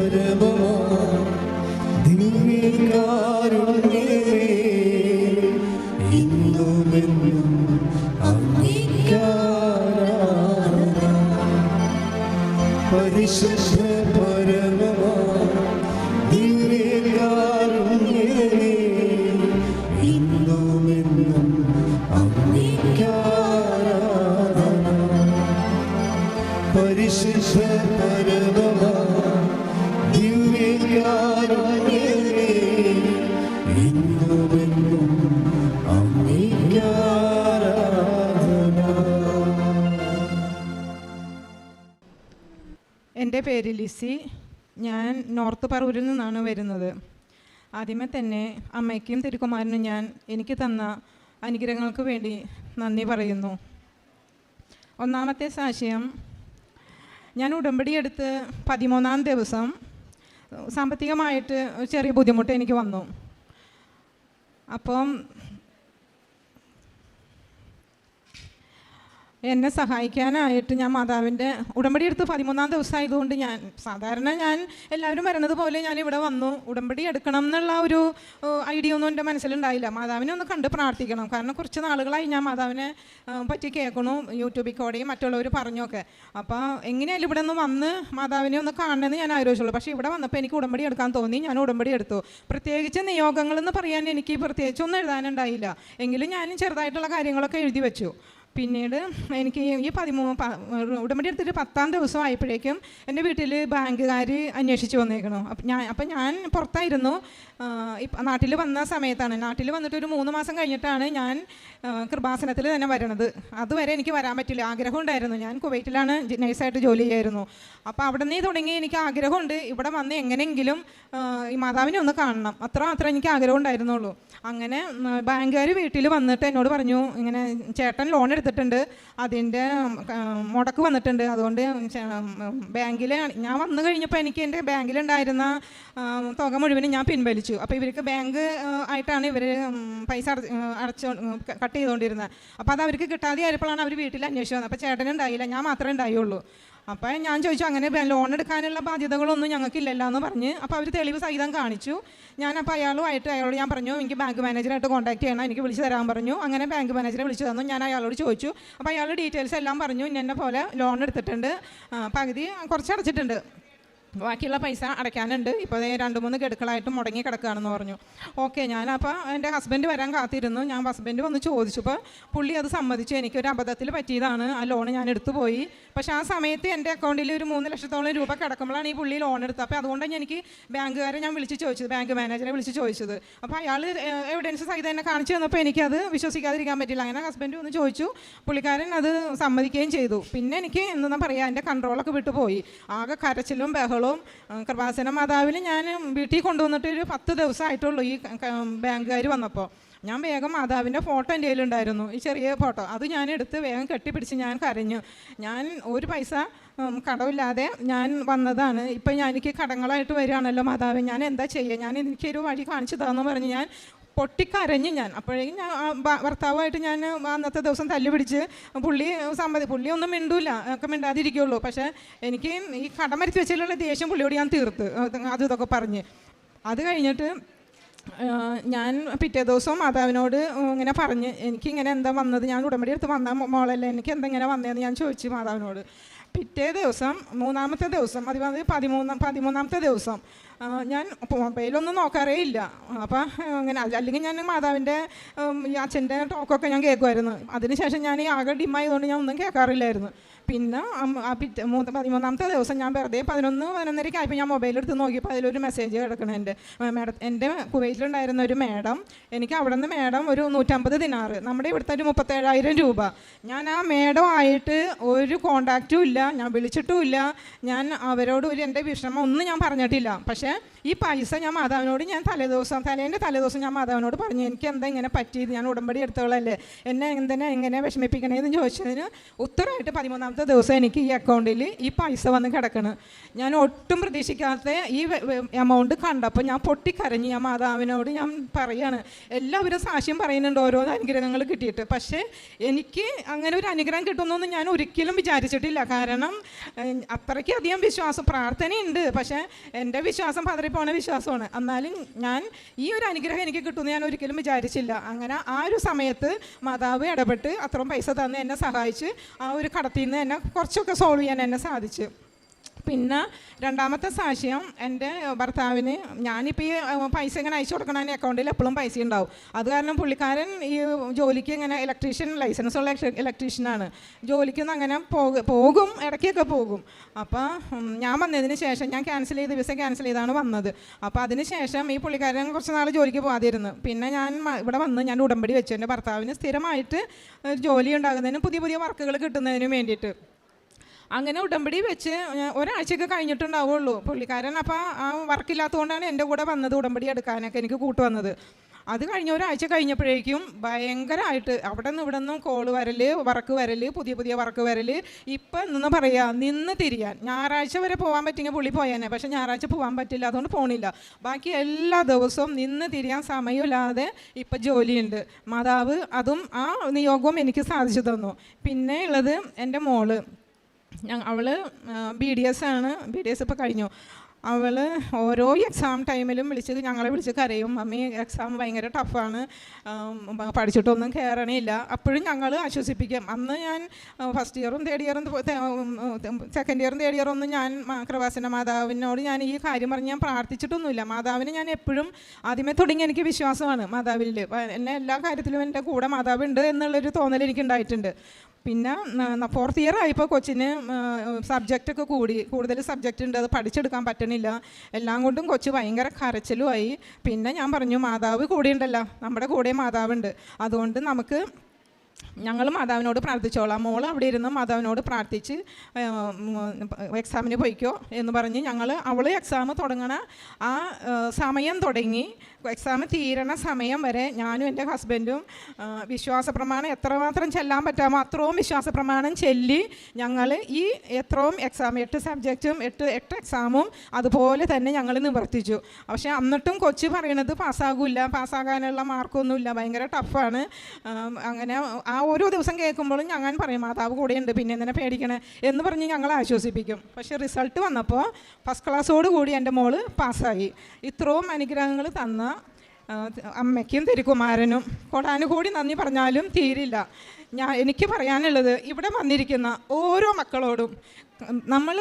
ലിസി ഞാൻ നോർത്ത് പറവൂരിൽ നിന്നാണ് വരുന്നത്. ആദ്യമേ തന്നെ അമ്മയ്ക്കും തിരുക്കുമാരനും ഞാൻ എനിക്ക് തന്ന അനുഗ്രഹങ്ങൾക്ക് വേണ്ടി നന്ദി പറയുന്നു. ഒന്നാമത്തെ സാക്ഷ്യം ഞാൻ ഉടമ്പടി എടുത്ത് പതിമൂന്നാം ദിവസം സാമ്പത്തികമായിട്ട് ചെറിയ ബുദ്ധിമുട്ട് എനിക്ക് വന്നു. അപ്പം എന്നെ സഹായിക്കാനായിട്ട് ഞാൻ മാതാവിന്റെ ഉടമ്പടി എടുത്ത് പതിമൂന്നാം ദിവസമായതുകൊണ്ട് ഞാൻ സാധാരണ ഞാൻ എല്ലാവരും വരുന്നത് പോലെ ഞാൻ ഇവിടെ വന്നു. ഉടമ്പടി എടുക്കണം എന്നുള്ള ഒരു ഐഡിയ ഒന്നും എന്റെ മനസ്സിലുണ്ടായില്ല. മാതാവിനെ ഒന്ന് കണ്ട് പ്രാർത്ഥിക്കണം. കാരണം കുറച്ച് നാളുകളായി ഞാൻ മാതാവിനെ പറ്റി കേൾക്കണു യൂട്യൂബിൽ കൂടെയും മറ്റുള്ളവർ പറഞ്ഞൊക്കെ. അപ്പോൾ എങ്ങനെയായാലും ഇവിടെ നിന്ന് വന്ന് മാതാവിനെ ഒന്ന് കാണണമെന്ന് ഞാൻ ആലോചിച്ചുള്ളൂ. പക്ഷേ ഇവിടെ വന്നപ്പോൾ എനിക്ക് ഉടമ്പടി എടുക്കാൻ തോന്നി ഞാൻ ഉടമ്പടി എടുത്തു. പ്രത്യേകിച്ച് നിയോഗങ്ങളെന്ന് പറയാൻ എനിക്ക് പ്രത്യേകിച്ച് ഒന്നും എഴുതാനുണ്ടായില്ല. എങ്കിലും ഞാനും ചെറുതായിട്ടുള്ള കാര്യങ്ങളൊക്കെ എഴുതി വെച്ചു. പിന്നീട് എനിക്ക് ഈ- പതിമൂന്ന് ഉടമ്പടി എടുത്തിട്ട് പത്താം ദിവസം ആയപ്പോഴേക്കും എന്റെ വീട്ടിൽ ബാങ്കുകാർ അന്വേഷിച്ച് വന്നേക്കണു. അപ്പം ഞാൻ അപ്പം ഞാൻ പുറത്തായിരുന്നു. ഇപ്പം നാട്ടിൽ വന്ന സമയത്താണ്. നാട്ടിൽ വന്നിട്ട് ഒരു മൂന്ന് മാസം കഴിഞ്ഞിട്ടാണ് ഞാൻ കൃപാസനത്തിൽ തന്നെ വരണത്. അതുവരെ എനിക്ക് വരാൻ പറ്റില്ല. ആഗ്രഹം ഉണ്ടായിരുന്നു. ഞാൻ കുവൈറ്റിലാണ് നഴ്സായിട്ട് ജോലി ചെയ്യായിരുന്നു. അപ്പോൾ അവിടെ നിന്ന് തുടങ്ങി എനിക്ക് ആഗ്രഹമുണ്ട്. ഇവിടെ വന്ന് എങ്ങനെയെങ്കിലും ഈ മാതാവിനെ ഒന്ന് കാണണം. അത്ര മാത്രമേ എനിക്ക് ആഗ്രഹം ഉണ്ടായിരുന്നുള്ളൂ. അങ്ങനെ ബാങ്കുകാർ വീട്ടിൽ വന്നിട്ട് എന്നോട് പറഞ്ഞു ഇങ്ങനെ ചേട്ടൻ ലോൺ എടുത്തിട്ടുണ്ട് അതിന്റെ മുടക്ക് വന്നിട്ടുണ്ട്. അതുകൊണ്ട് ബാങ്കിൽ ഞാൻ വന്നു കഴിഞ്ഞപ്പോൾ എനിക്ക് എന്റെ ബാങ്കിലുണ്ടായിരുന്ന തുക മുഴുവനും ഞാൻ പിൻവലിച്ചു. അപ്പോൾ ഇവർക്ക് ബാങ്ക് ആയിട്ടാണ് ഇവർ പൈസ അടച്ചു കട്ട് ചെയ്തുകൊണ്ടിരുന്നത്. അപ്പോൾ അത് അവർക്ക് കിട്ടാതെ ആയപ്പോഴാണ് അവർ വീട്ടിൽ അന്വേഷിച്ചു വന്നത്. അപ്പോൾ ചേട്ടനുണ്ടായില്ല. ഞാൻ മാത്രമേ ഉണ്ടായുള്ളൂ. അപ്പോൾ ഞാൻ ചോദിച്ചു അങ്ങനെ ലോൺ എടുക്കാനുള്ള ബാധ്യതകളൊന്നും ഞങ്ങൾക്കില്ലല്ലോ എന്ന് പറഞ്ഞ്. അപ്പോൾ അവർ തെളിവ് സഹിതം കാണിച്ചു. ഞാൻ അപ്പോൾ അയാളുമായിട്ട് അയാളോട് ഞാൻ പറഞ്ഞു എനിക്ക് ബാങ്ക് മാനേജറായിട്ട് കോൺടാക്ട് ചെയ്യണം എനിക്ക് വിളിച്ച് തരാൻ പറഞ്ഞു. അങ്ങനെ ബാങ്ക് മാനേജറെ വിളിച്ചു തന്നു. ഞാൻ അയാളോട് ചോദിച്ചു. അപ്പോൾ അയാളുടെ ഡീറ്റെയിൽസ് എല്ലാം പറഞ്ഞു. ഇന്ന പോലെ ലോൺ എടുത്തിട്ടുണ്ട്. പകുതി കുറച്ച് അടച്ചിട്ടുണ്ട്. ബാക്കിയുള്ള പൈസ അടയ്ക്കാനുണ്ട്. ഇപ്പോൾ രണ്ട് മൂന്ന് ഗഡുക്കളായിട്ട് മുടങ്ങി കിടക്കുകയാണെന്ന് പറഞ്ഞു. ഓക്കെ ഞാനപ്പോൾ എന്റെ ഹസ്ബൻഡ് വരാൻ കാത്തിരുന്നു. ഞാൻ ഹസ്ബൻഡ് വന്ന് ചോദിച്ചപ്പോൾ പുള്ളി അത് സമ്മതിച്ചു. എനിക്കൊരു അബദ്ധത്തിൽ പറ്റിയതാണ്. ആ ലോൺ ഞാൻ എടുത്തു പോയി പക്ഷേ ആ സമയത്ത് എന്റെ അക്കൗണ്ടിൽ ഒരു മൂന്ന് ലക്ഷത്തോളം രൂപ കിടക്കുമ്പോഴാണ് ഈ പുള്ളി ലോൺ എടുത്തത്. അപ്പോൾ അതുകൊണ്ടാണ് എനിക്ക് ബാങ്കുകാരെ ഞാൻ വിളിച്ച് ചോദിച്ചത് ബാങ്ക് മാനേജറെ വിളിച്ച് ചോദിച്ചത്. അപ്പോൾ അയാൾ എവിഡൻസ് സഹിതം എന്നെ കാണിച്ചു തന്നപ്പോൾ എനിക്കത് വിശ്വസിക്കാതിരിക്കാൻ പറ്റില്ല അങ്ങനെ ഹസ്ബൻഡ് ഒന്ന് ചോദിച്ചു പുള്ളിക്കാരൻ അത് സമ്മതിക്കുകയും ചെയ്തു. പിന്നെ എനിക്ക് എന്താ പറയുക എന്റെ കൺട്രോളൊക്കെ വിട്ടു പോയി ആകെ കരച്ചിലും ബഹളവും കൃപാസന മാതാവിന് ഞാൻ വീട്ടിൽ കൊണ്ടുവന്നിട്ട് ഒരു പത്ത് ദിവസമായിട്ടുള്ളൂ ഈ ബാങ്കുകാർ വന്നപ്പോൾ. ഞാൻ വേഗം മാതാവിന്റെ ഫോട്ടോ എന്റെ കയ്യിലുണ്ടായിരുന്നു. ഈ ചെറിയ ഫോട്ടോ. അത് ഞാൻ എടുത്ത് വേഗം കെട്ടിപ്പിടിച്ച് ഞാൻ കരഞ്ഞു. ഞാൻ ഒരു പൈസ കടമില്ലാതെ ഞാൻ വന്നതാണ്. ഇപ്പം ഞാൻ എനിക്ക് കടങ്ങളായിട്ട് വരികയാണല്ലോ മാതാവ്. ഞാൻ എന്താ ചെയ്യുക ഞാൻ എനിക്കൊരു വഴി കാണിച്ചു തന്നു പറഞ്ഞ് ഞാൻ പൊട്ടിക്കരഞ്ഞ് ഞാൻ. അപ്പോഴേക്കും ഞാൻ ഭർത്താവുമായിട്ട് ഞാൻ അന്നത്തെ ദിവസം തല്ലു പിടിച്ച് പുള്ളി സമ്മതി പുള്ളി ഒന്നും മിണ്ടൂല. ഒക്കെ മിണ്ടാതിരിക്കുള്ളൂ. പക്ഷേ എനിക്ക് ഈ കടം വെച്ചതിലുള്ള ദേഷ്യം പുള്ളിയോട് ഞാൻ തീർത്ത്. അത് ഇതൊക്കെ പറഞ്ഞ്. അത് കഴിഞ്ഞിട്ട് ഞാൻ പിറ്റേ ദിവസം മാതാവിനോട് ഇങ്ങനെ പറഞ്ഞ് എനിക്കിങ്ങനെ എന്താ വന്നത്? ഞാൻ ഉടമ്പടി എടുത്ത് വന്ന മോളല്ലേ? എനിക്ക് എന്താ ഇങ്ങനെ വന്നതെന്ന് ഞാൻ ചോദിച്ചു മാതാവിനോട്. പിറ്റേ ദിവസം മൂന്നാമത്തെ ദിവസം അത് പതിമൂന്നാം പതിമൂന്നാമത്തെ ദിവസം ഞാൻ മൊബൈലൊന്നും നോക്കാറേ ഇല്ല. അപ്പം അങ്ങനെ അല്ല- അല്ലെങ്കിൽ ഞാൻ മാതാവിന്റെ അച്ഛന്റെ ടോക്കൊക്കെ ഞാൻ കേൾക്കുമായിരുന്നു അതിനുശേഷം ഞാൻ ആകെ ഡിമ്മായതുകൊണ്ട് ഞാൻ ഒന്നും കേൾക്കാറില്ലായിരുന്നു. പിന്നെ ആ മൂന്ന് പതിമൂന്നാമത്തെ ദിവസം ഞാൻ വെറുതെ പതിനൊന്ന് പതിനൊന്നരയ്ക്ക് ആയപ്പോൾ ഞാൻ മൊബൈൽ എടുത്ത് നോക്കിയപ്പോൾ അതിലൊരു മെസ്സേജ് കിടക്കണം എന്റെ മേഡം എന്റെ കുവൈറ്റിലുണ്ടായിരുന്ന ഒരു മേഡം എനിക്ക് അവിടെ നിന്ന് മേഡം ഒരു നൂറ്റമ്പത് ദിനാറ് നമ്മുടെ ഇവിടുത്തെ ഒരു മുപ്പത്തേഴായിരം രൂപ. ഞാൻ ആ മാഡം ആയിട്ട് ഒരു കോണ്ടാക്റ്റും ഇല്ല ഞാൻ വിളിച്ചിട്ടുമില്ല ഞാൻ അവരോട് ഒരു എന്റെ വിഷമം ഒന്നും ഞാൻ പറഞ്ഞിട്ടില്ല. പക്ഷേ ഈ പൈസ ഞാൻ മാതാവിനോട് ഞാൻ തലേദിവസം തലേന്റെ തലേദിവസം ഞാൻ മാതാവിനോട് പറഞ്ഞു എനിക്ക് എന്താ ഇങ്ങനെ പറ്റിയത്? ഞാൻ ഉടമ്പടി എടുത്തോളല്ലേ എന്നെ എന്തിനാ എങ്ങനെ വിഷമിപ്പിക്കണേന്ന് ചോദിച്ചതിന് ഉത്തരമായിട്ട് പതിമൂന്നാമത്തെ ദിവസം എനിക്ക് ഈ അക്കൗണ്ടിൽ ഈ പൈസ വന്ന് കിടക്കണം. ഞാൻ ഒട്ടും പ്രതീക്ഷിക്കാത്ത ഈ എമൗണ്ട് കണ്ടപ്പോൾ ഞാൻ പൊട്ടിക്കരഞ്ഞ് ഞാൻ മാതാവിനോട് ഞാൻ പറയാണ്. എല്ലാവരും സാക്ഷ്യം പറയുന്നുണ്ട് ഓരോ അനുഗ്രഹങ്ങൾ കിട്ടിയിട്ട്. പക്ഷേ എനിക്ക് അങ്ങനെ ഒരു അനുഗ്രഹം കിട്ടുമെന്നൊന്നും ഞാൻ ഒരിക്കലും വിചാരിച്ചിട്ടില്ല. കാരണം അത്രയ്ക്ക് അത്രയ്ക്കധികം വിശ്വാസം പ്രാർത്ഥനയുണ്ട്. പക്ഷേ എന്റെ വിശ്വാസം പതറിപ്പോണ വിശ്വാസമാണ്. എന്നാലും ഞാൻ ഈ ഒരു അനുഗ്രഹം എനിക്ക് കിട്ടുമെന്ന് ഞാൻ ഒരിക്കലും വിചാരിച്ചില്ല. അങ്ങനെ ആ ഒരു സമയത്ത് മാതാവ് ഇടപെട്ട് അത്രയും പൈസ തന്ന് എന്നെ സഹായിച്ച് ആ ഒരു കടത്തിൽ നിന്ന് എന്നെ കുറച്ചൊക്കെ സോൾവ് ചെയ്യാൻ എന്നെ സാധിച്ചു. പിന്നെ രണ്ടാമത്തെ സാക്ഷ്യം എന്റെ ഭർത്താവിന് ഞാനിപ്പോൾ ഈ പൈസ ഇങ്ങനെ അയച്ചു കൊടുക്കണമെങ്കിൽ അക്കൗണ്ടിൽ എപ്പോഴും പൈസ ഉണ്ടാവും. അത് കാരണം പുള്ളിക്കാരൻ ഈ ജോലിക്ക് ഇങ്ങനെ ഇലക്ട്രീഷ്യൻ ലൈസൻസ് ഉള്ള ഇലക്ട്രീഷ്യനാണ് ജോലിക്കൊന്നും അങ്ങനെ പോകും ഇടയ്ക്കൊക്കെ പോകും. അപ്പോൾ ഞാൻ വന്നതിന് ശേഷം ഞാൻ ക്യാൻസൽ ചെയ്ത് വിസ ക്യാൻസൽ ചെയ്താണ് വന്നത്. അപ്പോൾ അതിന് ശേഷം ഈ പുള്ളിക്കാരൻ കുറച്ച് നാൾ ജോലിക്ക് പോകാതിരുന്നു പിന്നെ ഞാൻ ഇവിടെ വന്ന് ഞാൻ ഉടമ്പടി വെച്ചു. എന്റെ ഭർത്താവിന് സ്ഥിരമായിട്ട് ജോലി ഉണ്ടാകുന്നതിനും പുതിയ പുതിയ വർക്കുകൾ കിട്ടുന്നതിനും വേണ്ടിയിട്ട്. അങ്ങനെ ഉടമ്പടി വെച്ച് ഒരാഴ്ചയൊക്കെ കഴിഞ്ഞിട്ടുണ്ടാവുള്ളൂ. പുള്ളിക്കാരൻ അപ്പോൾ ആ വർക്കില്ലാത്തതുകൊണ്ടാണ് എന്റെ കൂടെ വന്നത് ഉടമ്പടി എടുക്കാനൊക്കെ എനിക്ക് കൂട്ടുവന്നത് അത് കഴിഞ്ഞ ഒരാഴ്ച കഴിഞ്ഞപ്പോഴേക്കും ഭയങ്കരമായിട്ട് അവിടെ നിന്ന് ഇവിടെ നിന്നും കോൾ വരൽ വർക്ക് വരൽ പുതിയ പുതിയ വർക്ക് വരൽ ഇപ്പം എന്ന് പറയാ നിന്ന് തിരിയാൻ. ഞായറാഴ്ച വരെ പോകാൻ പറ്റിയെങ്കിൽ പുള്ളി പോയേനെ. പക്ഷേ ഞായറാഴ്ച പോകാൻ പറ്റില്ല അതുകൊണ്ട് പോണില്ല. ബാക്കി എല്ലാ ദിവസവും നിന്ന് തിരിയാൻ സമയമില്ലാതെ ഇപ്പം ജോലിയുണ്ട്. മാതാവ് അതും ആ നിയോഗവും എനിക്ക് സാധിച്ചു തന്നു. പിന്നെ ഉള്ളത് എന്റെ മോൾ. അവൾ ബി ഡി എസ് ആണ്. ബി ഡി എസ് ഇപ്പോൾ കഴിഞ്ഞു. അവൾ ഓരോ എക്സാം ടൈമിലും വിളിച്ച് ഞങ്ങളെ വിളിച്ച് കരയും. മമ്മി എക്സാം ഭയങ്കര ടഫാണ് പഠിച്ചിട്ടൊന്നും കയറണില്ല അപ്പോഴും ഞങ്ങൾ ആശ്വസിപ്പിക്കും. അന്ന് ഞാൻ ഫസ്റ്റ് ഇയറും തേർഡ് ഇയറും സെക്കൻഡ് ഇയറും തേർഡ് ഇയറും ഒന്നും ഞാൻ കൃപാസന മാതാവിനോട് ഞാൻ ഈ കാര്യം പറഞ്ഞ് ഞാൻ പ്രാർത്ഥിച്ചിട്ടൊന്നുമില്ല. മാതാവിനെ ഞാൻ എപ്പോഴും ആദ്യമേ തുടങ്ങി എനിക്ക് വിശ്വാസമാണ് മാതാവിൽ എന്നെ എല്ലാ കാര്യത്തിലും എന്റെ കൂടെ മാതാവുണ്ട് എന്നുള്ളൊരു തോന്നൽ എനിക്കുണ്ടായിട്ടുണ്ട്. പിന്നെ ഫോർത്ത് ഇയർ ആയപ്പോൾ കൊച്ചിന് സബ്ജക്റ്റൊക്കെ കൂടി. കൂടുതൽ സബ്ജക്റ്റ് ഉണ്ട്. അത് പഠിച്ചെടുക്കാൻ പറ്റണില്ല. എല്ലാം കൊണ്ടും കൊച്ചു ഭയങ്കര കരച്ചിലുമായി. പിന്നെ ഞാൻ പറഞ്ഞു മാതാവ് കൂടെ ഉണ്ടല്ലോ നമ്മുടെ കൂടെ മാതാവുണ്ട്. അതുകൊണ്ട് നമുക്ക് ഞങ്ങൾ മാതാവിനോട് പ്രാർത്ഥിച്ചോളാം. മോൾ അവിടെ ഇരുന്ന് മാതാവിനോട് പ്രാർത്ഥിച്ച് എക്സാമിന് പോയിക്കോ എന്ന് പറഞ്ഞ് ഞങ്ങൾ അവൾ എക്സാം തുടങ്ങണ ആ, സമയം തുടങ്ങി. എക്സാം തീരണ സമയം വരെ ഞാനും എന്റെ ഹസ്ബൻഡും വിശ്വാസ പ്രമാണം എത്രമാത്രം ചെല്ലാൻ പറ്റാമോ അത്രയും വിശ്വാസ പ്രമാണം ചെല്ലി ഞങ്ങൾ ഈ എത്രയും എക്സാം എട്ട് സബ്ജക്റ്റും എട്ട് എട്ട് എക്സാമും അതുപോലെ തന്നെ ഞങ്ങൾ നിവർത്തിച്ചു. പക്ഷേ എന്നിട്ടും കൊച്ചു പറയണത് പാസ്സാകില്ല പാസ്സാകാനുള്ള മാർക്കൊന്നുമില്ല ഭയങ്കര ടഫാണ് അങ്ങനെ ആ ഓരോ ദിവസം കേൾക്കുമ്പോഴും ഞങ്ങൾ പറയും മാതാവ് കൂടെയുണ്ട് പിന്നെ എന്തിനെ പേടിക്കണേ? എന്ന് പറഞ്ഞ് ഞങ്ങൾ ആശ്വസിപ്പിക്കും. പക്ഷേ റിസൾട്ട് വന്നപ്പോൾ ഫസ്റ്റ് ക്ലാസ്സോട് കൂടി എന്റെ മോൾ പാസ്സായി. ഇത്രയും അനുഗ്രഹങ്ങൾ തന്ന അമ്മയ്ക്കും തിരുക്കുമാരനും കൊടാനുകൂടി നന്ദി പറഞ്ഞാലും തീരില്ല. ഞാൻ എനിക്ക് പറയാനുള്ളത് ഇവിടെ വന്നിരിക്കുന്ന ഓരോ മക്കളോടും നമ്മൾ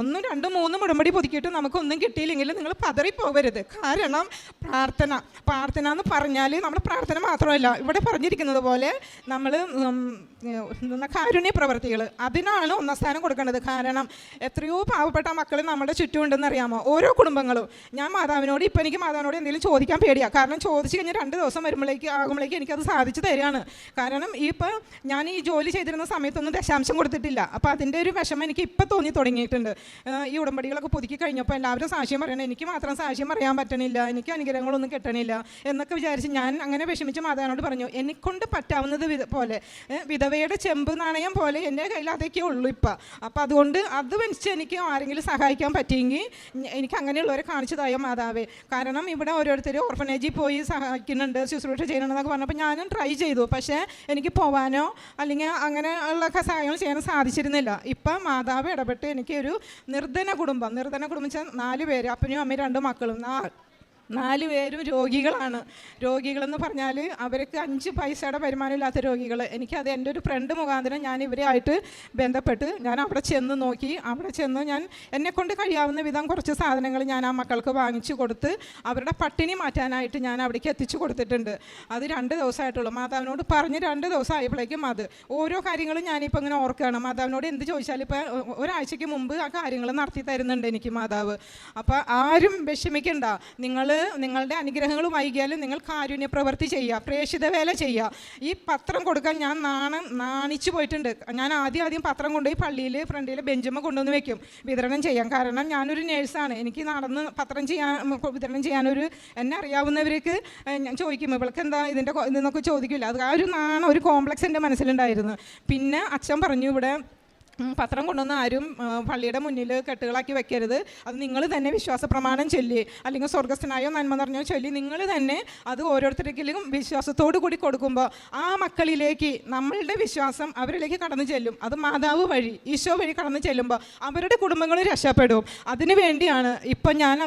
ഒന്നും രണ്ടും മൂന്നും ഉടമ്പടി പുതുക്കിയിട്ട് നമുക്കൊന്നും കിട്ടിയില്ലെങ്കിൽ നിങ്ങൾ പതറിപ്പോകരുത് കാരണം പ്രാർത്ഥന പ്രാർത്ഥന എന്ന് പറഞ്ഞാൽ നമ്മൾ പ്രാർത്ഥന മാത്രമല്ല ഇവിടെ പറഞ്ഞിരിക്കുന്നത് പോലെ നമ്മൾ കാരുണ്യ പ്രവർത്തികൾ അതിനാണ് ഒന്നാം സ്ഥാനം കൊടുക്കേണ്ടത്. കാരണം എത്രയോ പാവപ്പെട്ട മക്കൾ നമ്മുടെ ചുറ്റുമുണ്ടെന്ന് അറിയാമോ? ഓരോ കുടുംബങ്ങളും. ഞാൻ മാതാവിനോട് ഇപ്പം എനിക്ക് മാതാവിനോട് എന്തെങ്കിലും ചോദിക്കാൻ പേടിയാണ് കാരണം ചോദിച്ചു കഴിഞ്ഞാൽ രണ്ട് ദിവസം വരുമ്പോഴേക്ക് ആകുമ്പോഴേക്ക് എനിക്കത് സാധിച്ചു തരികയാണ് കാരണം ഈ ഞാൻ ഈ ജോലി ചെയ്തിരുന്ന സമയത്തൊന്നും ദശാംശം കൊടുത്തിട്ടില്ല. അപ്പോൾ അതിന്റെ ഒരു വിഷമം എനിക്ക് ഇപ്പോൾ തോന്നി തുടങ്ങിയിട്ടുണ്ട്. ഈ ഉടമ്പടികളൊക്കെ പുതുക്കി കഴിഞ്ഞപ്പോൾ എല്ലാവരും സാക്ഷ്യം പറയണം എനിക്ക് മാത്രം സാക്ഷ്യം പറയാൻ പറ്റണില്ല എനിക്ക് അനുഗ്രഹങ്ങളൊന്നും കിട്ടണില്ല എന്നൊക്കെ വിചാരിച്ച് ഞാൻ അങ്ങനെ വിഷമിച്ച് മാതാവിനോട് പറഞ്ഞു എന്നെക്കൊണ്ട് പറ്റാവുന്നത് വിധ പോലെ വിധവയുടെ ചെമ്പ് നാണയം പോലെ എന്റെ കയ്യിൽ അതൊക്കെ ഉള്ളൂ ഇപ്പം. അപ്പോൾ അതുകൊണ്ട് അത് വെച്ച് എനിക്ക് ആരെങ്കിലും സഹായിക്കാൻ പറ്റിയെങ്കിൽ എനിക്ക് അങ്ങനെയുള്ളവരെ കാണിച്ചു തായോ മാതാവേ. കാരണം ഇവിടെ ഓരോരുത്തർ ഓർഫനേജിൽ പോയി സഹായിക്കുന്നുണ്ട് ശുശ്രൂഷ ചെയ്യണമെന്നൊക്കെ പറഞ്ഞപ്പോൾ ഞാനും ട്രൈ ചെയ്തു. പക്ഷേ എനിക്ക് പോവാനോ അല്ലെങ്കിൽ അങ്ങനെ ഉള്ള ക- സഹായങ്ങൾ ചെയ്യാൻ സാധിച്ചിരുന്നില്ല. ഇപ്പം മാതാവ് ഇടപെട്ട് എനിക്ക് ഒരു നിർധന കുടുംബം. നിർധന കുടുംബം വെച്ചാൽ നാല് പേര് അപ്പനും അമ്മയും രണ്ട് മക്കളും നാല് പേരും രോഗികളാണ്. രോഗികളെന്ന് പറഞ്ഞാൽ അവർക്ക് അഞ്ച് പൈസയുടെ വരുമാനമില്ലാത്ത രോഗികൾ എനിക്കത് എന്റെ ഒരു ഫ്രണ്ട് മുഖാന്തരം ഞാൻ ഇവരെയായിട്ട് ബന്ധപ്പെട്ട് ഞാൻ അവിടെ ചെന്ന് നോക്കി. അവിടെ ചെന്ന് ഞാൻ എന്നെക്കൊണ്ട് കഴിയാവുന്ന വിധം കുറച്ച് സാധനങ്ങൾ ഞാൻ ആ മക്കൾക്ക് വാങ്ങിച്ചു കൊടുത്ത് അവരുടെ പട്ടിണി മാറ്റാനായിട്ട് ഞാൻ അവിടേക്ക് എത്തിച്ചു കൊടുത്തിട്ടുണ്ട്. അത് രണ്ട് ദിവസമായിട്ടുള്ളൂ. മാതാവിനോട് പറഞ്ഞ് രണ്ട് ദിവസം ആയപ്പോഴേക്കും അത് ഓരോ കാര്യങ്ങളും ഞാനിപ്പോൾ ഇങ്ങനെ ഓർക്കുകയാണ്. മാതാവിനോട് എന്ത് ചോദിച്ചാലും ഇപ്പോൾ ഒരാഴ്ചയ്ക്ക് മുമ്പ് ആ കാര്യങ്ങൾ നടത്തി തരുന്നുണ്ട് എനിക്ക് മാതാവ്. അപ്പോൾ ആരും വിഷമിക്കണ്ട. നിങ്ങൾ നിങ്ങളുടെ അനുഗ്രഹങ്ങളും വൈകിയാലും നിങ്ങൾ കാരുണ്യ പ്രവൃത്തി ചെയ്യുക പ്രേക്ഷിത വേല ചെയ്യുക. ഈ പത്രം കൊടുക്കാൻ ഞാൻ നാണം നാണിച്ചു പോയിട്ടുണ്ട്. ഞാൻ ആദ്യം ആദ്യം പത്രം കൊണ്ടുപോയി പള്ളിയിൽ ഫ്രണ്ടിൽ ബെഞ്ചുമ്മ കൊണ്ടുവന്ന് വെക്കും. വിതരണം ചെയ്യാം കാരണം ഞാനൊരു നേഴ്സാണ് എനിക്ക് നടന്ന് പത്രം ചെയ്യാൻ വിതരണം ചെയ്യാനൊരു എന്നെ അറിയാവുന്നവർക്ക് ഞാൻ ചോദിക്കും ഇവൾക്ക് എന്താ ഇതിന്റെ ഇതെന്നൊക്കെ ചോദിക്കില്ല. അത് ആ ഒരു നാണം ഒരു കോംപ്ലക്സ് എന്റെ മനസ്സിലുണ്ടായിരുന്നു. പിന്നെ അച്ഛൻ പറഞ്ഞു ഇവിടെ പത്രം കൊണ്ടുവന്ന് ആരും പള്ളിയുടെ മുന്നിൽ കെട്ടുകളാക്കി വെക്കരുത്. അത് നിങ്ങൾ തന്നെ വിശ്വാസ പ്രമാണം ചൊല്ലി അല്ലെങ്കിൽ സ്വർഗസ്ഥനായോ നന്മ നിറഞ്ഞോ ചൊല്ലി നിങ്ങൾ തന്നെ അത് ഓരോരുത്തർക്കും വിശ്വാസത്തോടു കൂടി കൊടുക്കുമ്പോൾ ആ മക്കളിലേക്ക് നമ്മളുടെ വിശ്വാസം അവരിലേക്ക് കടന്നു ചെല്ലും. അത് മാതാവ് വഴി ഈശോ വഴി കടന്നു ചെല്ലുമ്പോൾ അവരുടെ കുടുംബങ്ങൾ രക്ഷപ്പെടും. അതിനു വേണ്ടിയാണ് ഇപ്പം ഞാൻ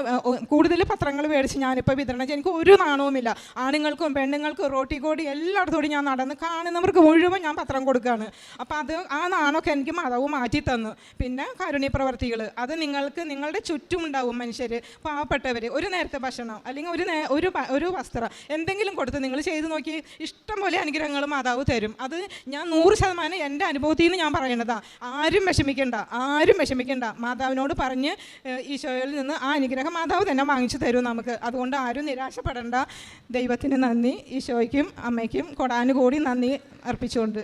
കൂടുതൽ പത്രങ്ങൾ മേടിച്ച് ഞാനിപ്പോൾ വിതരണം എനിക്ക് ഒരു നാണവുമില്ല. ആണുങ്ങൾക്കും പെണ്ണുങ്ങൾക്കും റോട്ടി കോടി എല്ലായിടത്തോടും ഞാൻ നടന്ന് കാണുന്നവർക്ക് മുഴുവൻ ഞാൻ പത്രം കൊടുക്കുകയാണ്. അപ്പോൾ അത് ആ നാണമൊക്കെ എനിക്ക് മാതാവ് മാറ്റി തന്നു. പിന്നെ കാരുണ്യ പ്രവർത്തികൾ അത് നിങ്ങൾക്ക് നിങ്ങളുടെ ചുറ്റും ഉണ്ടാവും മനുഷ്യർ പാവപ്പെട്ടവർ ഒരു നേരത്തെ ഭക്ഷണം അല്ലെങ്കിൽ ഒരു ഒരു ഒരു വസ്ത്രം എന്തെങ്കിലും കൊടുത്ത് നിങ്ങൾ ചെയ്ത് നോക്കി ഇഷ്ടം പോലെ അനുഗ്രഹങ്ങൾ മാതാവ് തരും. അത് ഞാൻ നൂറ് ശതമാനം എന്റെ അനുഭവത്തിൽ നിന്ന് ഞാൻ പറയണതാ. ആരും വിഷമിക്കണ്ട ആരും വിഷമിക്കണ്ട. മാതാവിനോട് പറഞ്ഞ് ഈശോയിൽ നിന്ന് ആ അനുഗ്രഹം മാതാവ് തന്നെ വാങ്ങിച്ചു തരും നമുക്ക്. അതുകൊണ്ട് ആരും നിരാശപ്പെടേണ്ട. ദൈവത്തിന് നന്ദി. ഈശോയ്ക്കും അമ്മയ്ക്കും കൊടാനുകൂടി നന്ദി അർപ്പിച്ചുകൊണ്ട്.